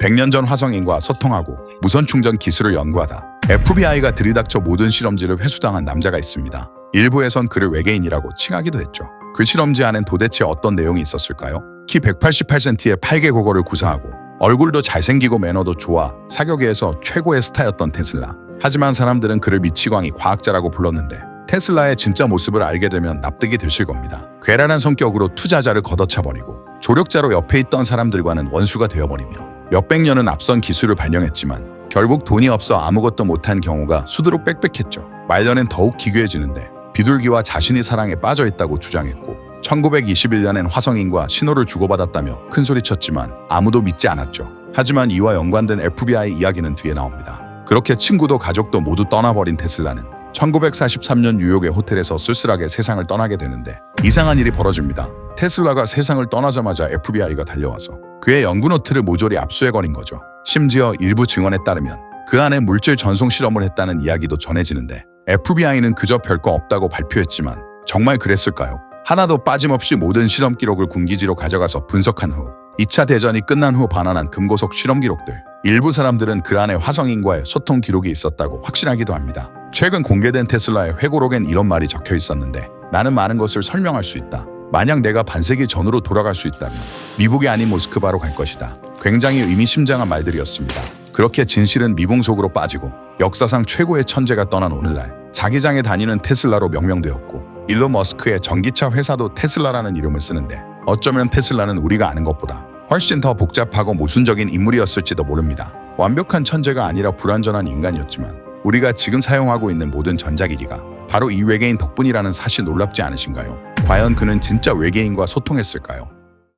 100년 전 화성인과 소통하고 무선 충전 기술을 연구하다 FBI가 들이닥쳐 모든 실험지를 회수당한 남자가 있습니다. 일부에선 그를 외계인이라고 칭하기도 했죠. 그 실험지 안엔 도대체 어떤 내용이 있었을까요? 키 188cm의 8개 고거를 구사하고 얼굴도 잘생기고 매너도 좋아 사격계에서 최고의 스타였던 테슬라. 하지만 사람들은 그를 미치광이 과학자라고 불렀는데 테슬라의 진짜 모습을 알게 되면 납득이 되실 겁니다. 괴랄한 성격으로 투자자를 걷어차버리고 조력자로 옆에 있던 사람들과는 원수가 되어버리며 몇백 년은 앞선 기술을 발명했지만 결국 돈이 없어 아무것도 못한 경우가 수두룩 빽빽했죠. 말년엔 더욱 기괴해지는데 비둘기와 자신이 사랑에 빠져 있다고 주장했고 1921년엔 화성인과 신호를 주고받았다며 큰소리쳤지만 아무도 믿지 않았죠. 하지만 이와 연관된 FBI 이야기는 뒤에 나옵니다. 그렇게 친구도 가족도 모두 떠나버린 테슬라는 1943년 뉴욕의 호텔에서 쓸쓸하게 세상을 떠나게 되는데 이상한 일이 벌어집니다. 테슬라가 세상을 떠나자마자 FBI가 달려와서 그의 연구 노트를 모조리 압수해버린 거죠. 심지어 일부 증언에 따르면 그 안에 물질 전송 실험을 했다는 이야기도 전해지는데 FBI는 그저 별거 없다고 발표했지만 정말 그랬을까요? 하나도 빠짐없이 모든 실험 기록을 군기지로 가져가서 분석한 후 2차 대전이 끝난 후 반환한 금고속 실험 기록들 일부 사람들은 그 안에 화성인과의 소통 기록이 있었다고 확신하기도 합니다. 최근 공개된 테슬라의 회고록엔 이런 말이 적혀 있었는데 나는 많은 것을 설명할 수 있다. 만약 내가 반세기 전으로 돌아갈 수 있다면 미국이 아닌 모스크바로 갈 것이다. 굉장히 의미심장한 말들이었습니다. 그렇게 진실은 미봉 속으로 빠지고 역사상 최고의 천재가 떠난 오늘날 자기장에 다니는 테슬라로 명명되었고 일론 머스크의 전기차 회사도 테슬라라는 이름을 쓰는데 어쩌면 테슬라는 우리가 아는 것보다 훨씬 더 복잡하고 모순적인 인물이었을지도 모릅니다. 완벽한 천재가 아니라 불완전한 인간이었지만 우리가 지금 사용하고 있는 모든 전자기기가 바로 이 외계인 덕분이라는 사실 놀랍지 않으신가요? 과연 그는 진짜 외계인과 소통했을까요?